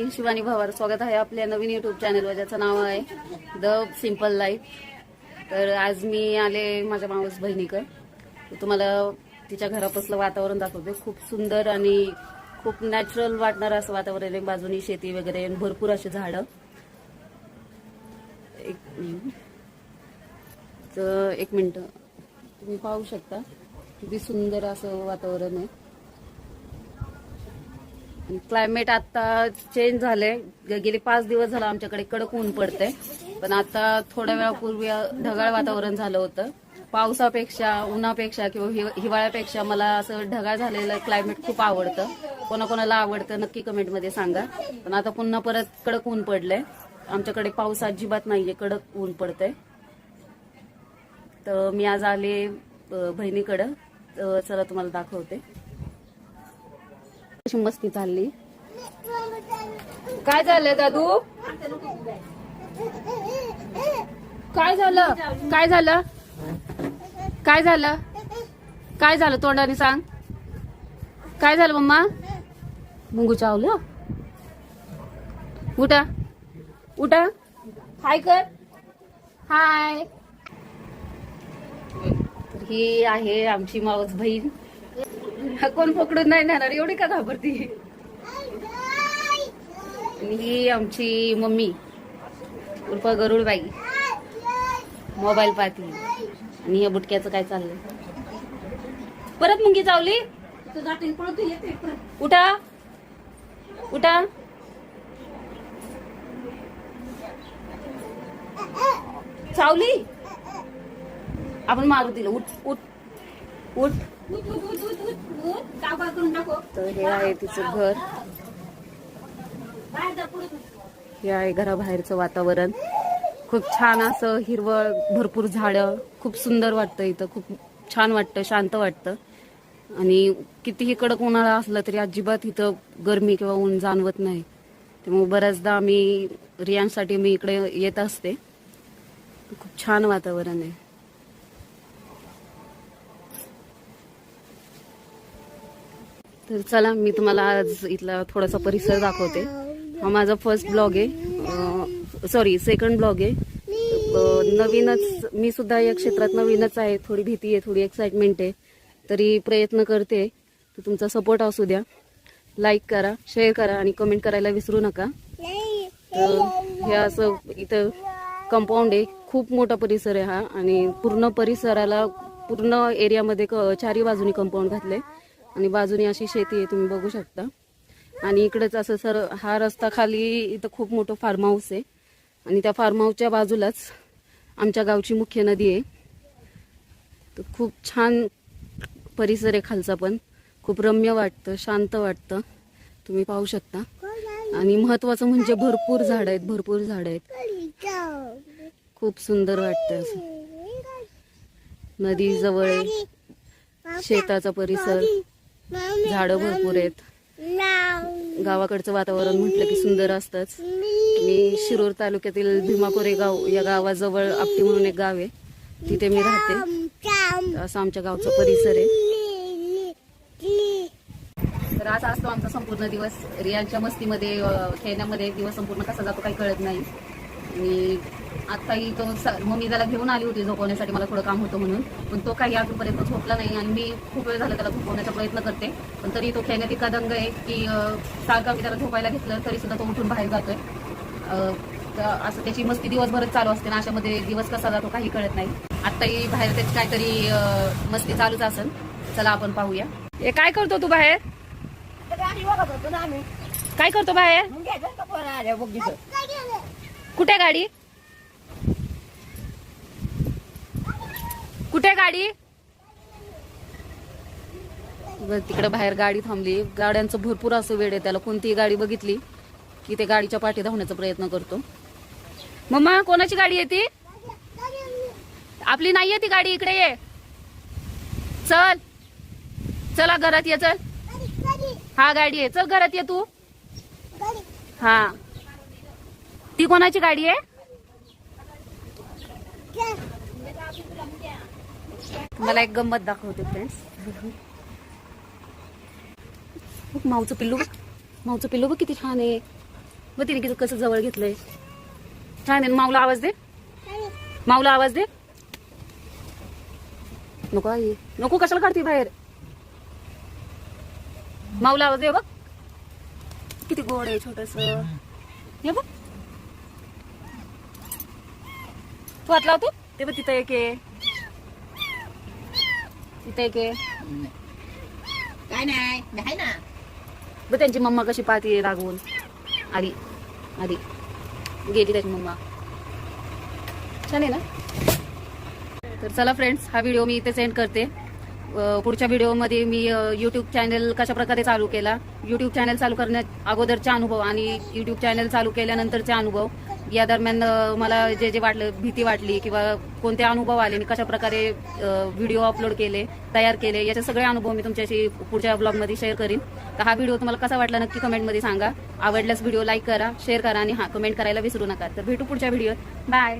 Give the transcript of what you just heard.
मी शिवानी भावार स्वागत आहे आपल्या नवीन युट्यूब चॅनलवर ज्याचं नाव आहे द सिंपल लाईफ तर आज मी आले माझ्या मावस बहिणीकडे. तुम्हाला तिच्या घरापासलं वातावरण दाखवते. खूप सुंदर आणि खूप नॅचरल वाटणारं असं वातावरण आहे. बाजूनी शेती वगैरे भरपूर अशी झाडं. एक मिनिट. तर एक मिनटं. तुम्ही पाहू शकता. किती सुंदर असं वातावरण आहे. क्लायमेट आता चेंज झाले गेले पाच दिवस झालं आमच्याकडे कडक ऊन पडते पण आता थोड्या वेळापूर्वी ढगाळ वातावरण झालं होतं. पावसापेक्षा उन्हापेक्षा किंवा हिवाळ्यापेक्षा मला असं ढगाळ झालेलं क्लायमेट खूप आवडतं. कोणाकोणाला आवडतं नक्की कमेंटमध्ये सांगा. पण आता पुन्हा परत कडक ऊन पडलंय. आमच्याकडे पाऊस अजिबात नाहीये कडक ऊन पडतंय. तर मी आज आले बहिणीकडं. चला तुम्हाला दाखवते. कशी मस्ती चालली? काय झालं दादू? काय झालं? काय झालं? काय झालं? काय झालं तोंडाने सांग. काय झालं मम्मा? मुंगू चावलं? उठा. उठा. हाय कर. हाय. ही आहे आमची मावस बहीण कोण पकडून नाही नेणार एवढी का घाबरती? आणि ही आमची मम्मी उर्फ गरुडबाई मोबाईल पाहते. आणि या बुटक्याचं काय चाललंय? परत मुंगी चावली? उठा. उठा. चावली? आपण मारू दिलं उठ उठ. उठ. तर हे आहे तिचं घर. हे आहे घराबाहेरचं वातावरण. खूप छान असं हिरवळ भरपूर झाडं. खूप सुंदर वाटतं इथं. खूप छान वाटतं शांत वाटतं. आणि कितीही कडक उन्हाळा असला तरी अजिबात इथं गरमी किंवा ऊन जाणवत नाही. त्यामुळे बऱ्याचदा आम्ही रियांसाठी मी इकडे येत असते. खूप छान वातावरण आहे. तर चला मी तुम्हाला आज इथला थोडासा परिसर दाखवते. हा माझा फर्स्ट ब्लॉग आहे. सॉरी सेकंड ब्लॉग आहे. नवीनच मी सुद्धा या क्षेत्रात नवीनच आहे. थोडी भीती आहे थोडी एक्साइटमेंट आहे. तरी प्रयत्न करते. तर तुमचा सपोर्ट असू द्या. लाईक करा शेअर करा आणि कमेंट करायला विसरू नका. तर हे असं इथं कंपाऊंड आहे. खूप मोठा परिसर आहे हा. आणि पूर्ण परिसराला पूर्ण एरियामध्ये क- चारी बाजूनी कंपाऊंड घातले आणि बाजूने अशी शेती आहे तुम्ही बघू शकता. आणि इकडेच असं सर हा रस्ता खाली इथं खूप मोठं फार्म हाऊस आहे. आणि त्या फार्म हाऊसच्या बाजूलाच आमच्या गावची मुख्य नदी आहे. तर खूप छान परिसर आहे खालचा पण. खूप रम्य वाटतं शांत वाटतं. तुम्ही पाहू शकता. आणि महत्वाचं म्हणजे भरपूर झाड आहेत भरपूर झाड आहेत. खूप सुंदर वाटतं असं. नदी जवळ शेताचा परिसर. झाडं भरपूर आहेत. गावाकडचं वातावरण म्हटलं की सुंदर असतंच. मी शिरूर तालुक्यातील भीमापुरे गाव या गावाजवळ आपटी म्हणून एक गाव आहे. तिथे मी राहते. असं आमच्या गावचा परिसर आहे. तर असा असतो आमचा संपूर्ण दिवस. रियांच्या मस्तीमध्ये खेळण्यामध्ये दिवस संपूर्ण कसा जातो काही कळत नाही. आणि आत्ताही तो स- मम्मी त्याला घेऊन आली होती झोपवण्यासाठी मला थोडं काम होतं म्हणून. पण तो काही अजूनपर्यंत झोपला नाही आणि मी खूप वेळ झाला त्याला झोपवण्याचा प्रयत्न करते. पण तरी तो खेळण्यात इतका दंग आहे की सारखा मी त्याला झोपायला घेतलं तरी सुद्धा तो उठून बाहेर जातोय. असं त्याची मस्ती दिवसभरच चालू असते ना अशामध्ये दिवस कसा जातो काही कळत नाही. आत्ताही बाहेर त्याची काहीतरी मस्ती चालूच असेल. चला आपण पाहूया. हे काय करतो तू बाहेर? काय करतो बाहेर? कुठे गाडी कुठे गाडी? तिकडे बाहेर गाडी थांबली. गाड्यांचं भरपूर असं वेळ आहे त्याला. कोणतीही गाडी बघितली की ते गाडीच्या पाठी धावण्याचा प्रयत्न करतो. मम्मा कोणाची गाडी येते ती? आपली नाहीये ती गाडी इकडे ये. चल. चला घरात ये चल. हा गाडी आहे. चल घरात ये तू. हा. ती कोणाची गाडी आहे? मला एक गंमत दाखवते फ्रेंड्स माऊचं पिल्लू बघ. माऊचं पिल्लू बघ किती छान आहे. मग तिने किती कसं जवळ घेतलंय. छान आहे. माऊला आवाज दे. माऊला आवाज दे. नको आई. नको कशाला काढते बाहेर? माऊला आवाज दे बघ. किती गोड आहे छोटस. हे बघ. तू हात लावतो ते बघ तिथं एक आहे. एक आहे. काय नाही आहे ना. बघ त्यांची मम्मा कशी पाहते रागवून? आली आली. गेली त्याची मम्मा. छान आहे ना? तर चला फ्रेंड्स हा व्हिडिओ मी इथे सेंड करते. पुढच्या व्हिडिओमध्ये मी यूट्यूब चॅनल कशा प्रकारे चालू केला? यूट्यूब चॅनल चालू करण्या अगोदरचा अनुभव आणि यूट्यूब चॅनल चालू केल्यानंतरचे अनुभव. या दरम्यान मला जे जे वाटलं भीती वाटली किंवा कोणते अनुभव आले मी कशा प्रकारे व्हिडिओ अपलोड केले तयार केले याचे सगळे अनुभव मी तुमच्याशी पुढच्या ब्लॉगमध्ये शेअर करीन. तर हा व्हिडिओ तुम्हाला कसा वाटला नक्की कमेंटमध्ये सांगा. आवडल्यास व्हिडिओ लाईक करा शेअर करा आणि हा कमेंट करायला विसरू नका. तर भेटू पुढच्या व्हिडिओत बाय